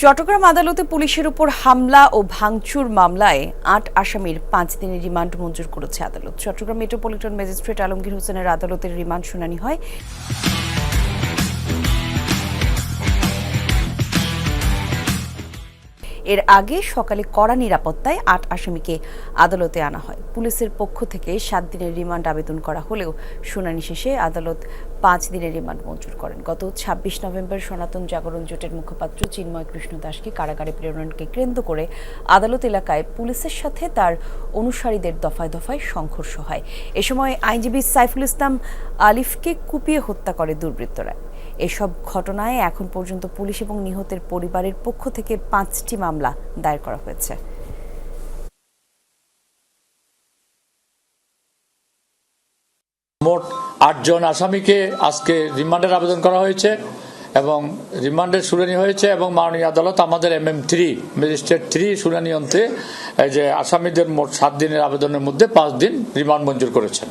চট্টগ্রাম আদালতে পুলিশের উপর হামলা ও ভাঙচুর মামলায় আট আসামির পাঁচ দিনের রিমান্ড মঞ্জুর করেছে আদালত। চট্টগ্রাম মেট্রোপলিটন ম্যাজিস্ট্রেট আলমগীর হোসেনের আদালতের রিমান্ড শুনানি হয়। এর আগে সকালে কড়া নিরাপত্তায় আট আসামিকে আদালতে আনা হয়। পুলিশের পক্ষ থেকে সাত দিনের রিমান্ড আবেদন করা হলেও শুনানি শেষে আদালত পাঁচ দিনের রিমান্ড মঞ্জুর করেন। গত ছাব্বিশ নভেম্বর সনাতন জাগরণ জোটের মুখপাত্র চিন্ময় কৃষ্ণ দাসকে কারাগারে প্রেরণকে কেন্দ্র করে আদালত এলাকায় পুলিশের সাথে তার অনুসারীদের দফায় দফায় সংঘর্ষ হয়। এ সময় আইনজীবী সাইফুল ইসলাম আলিফকে কুপিয়ে হত্যা করে দুর্বৃত্তরা। এসব ঘটনায় এখন পর্যন্ত পুলিশ এবং নিহতের পরিবারের পক্ষ থেকে পাঁচটি মামলা দায়ের করা হয়েছে। মোট আটজন আসামিকে আজকে রিমান্ডের আবেদন করা হয়েছে এবং রিমান্ডের শুনানি হয়েছে এবং মাননীয় আদালত আমাদের M M three magistrate three শুনানি অন্তে যে আসামিদের মোট সাত দিনের আবেদনের মধ্যে পাঁচ দিন রিমান্ড মঞ্জুর করেছেন।